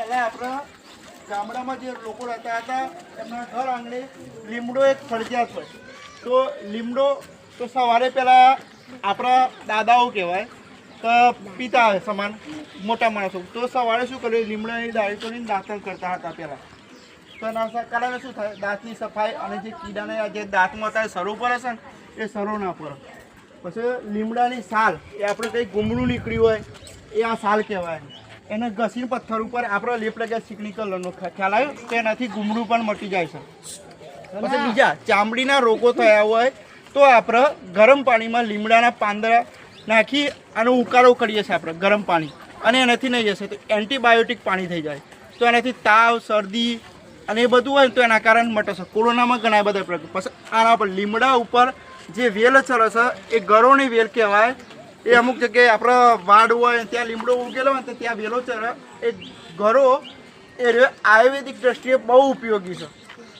આપણા ગામડામાં જે લોકો રહેતા હતા, એમના ઘર આંગણે લીમડો એક ફરજિયાત હોય. તો લીમડો તો સવારે પહેલાં આપણા દાદાઓ કહેવાય, તો પિતા સમાન, મોટા માણસો. તો સવારે શું કર્યું? લીમડાની દાળી તોડીને દાંતણ કરતા હતા પહેલાં. તો એના કારણે શું થાય? દાંતની સફાઈ અને જે કીડાને જે દાંતમાં અત્યારે સરો પર હશે ને, એ સરો ના પર પછી લીમડાની સાલ, એ આપણે કંઈ ગુમડું નીકળ્યું હોય, એ આ સાલ કહેવાય. એને ઘસીને પથ્થર ઉપર આપણો લેપ લગ્યા ચીકણી કલરનો ખ્યાલ આવ્યો? તો એનાથી ગુમડું પણ મટી જાય છે. પછી બીજા ચામડીના રોગો થયા હોય તો આપણે ગરમ પાણીમાં લીમડાના પાંદડા નાખી આનો ઉકાળો કરીએ છીએ આપણે ગરમ પાણી. અને એનાથી નહીં જશે તો એન્ટીબાયોટિક પાણી થઈ જાય. તો એનાથી તાવ શરદી અને એ બધું હોય તો એના કારણે મટે છે. કોરોનામાં ઘણા બધા પ્રકાર પછી આના પર લીમડા ઉપર જે વેલ ચડે છે એ ગરોની વેલ કહેવાય. એ અમુક જગ્યાએ આપણે વાડ હોય, ત્યાં લીમડો ઉગેલો હોય તો ત્યાં વેલો ચરે. એ ઘરો એ આયુર્વેદિક દ્રષ્ટિએ બહુ ઉપયોગી છે.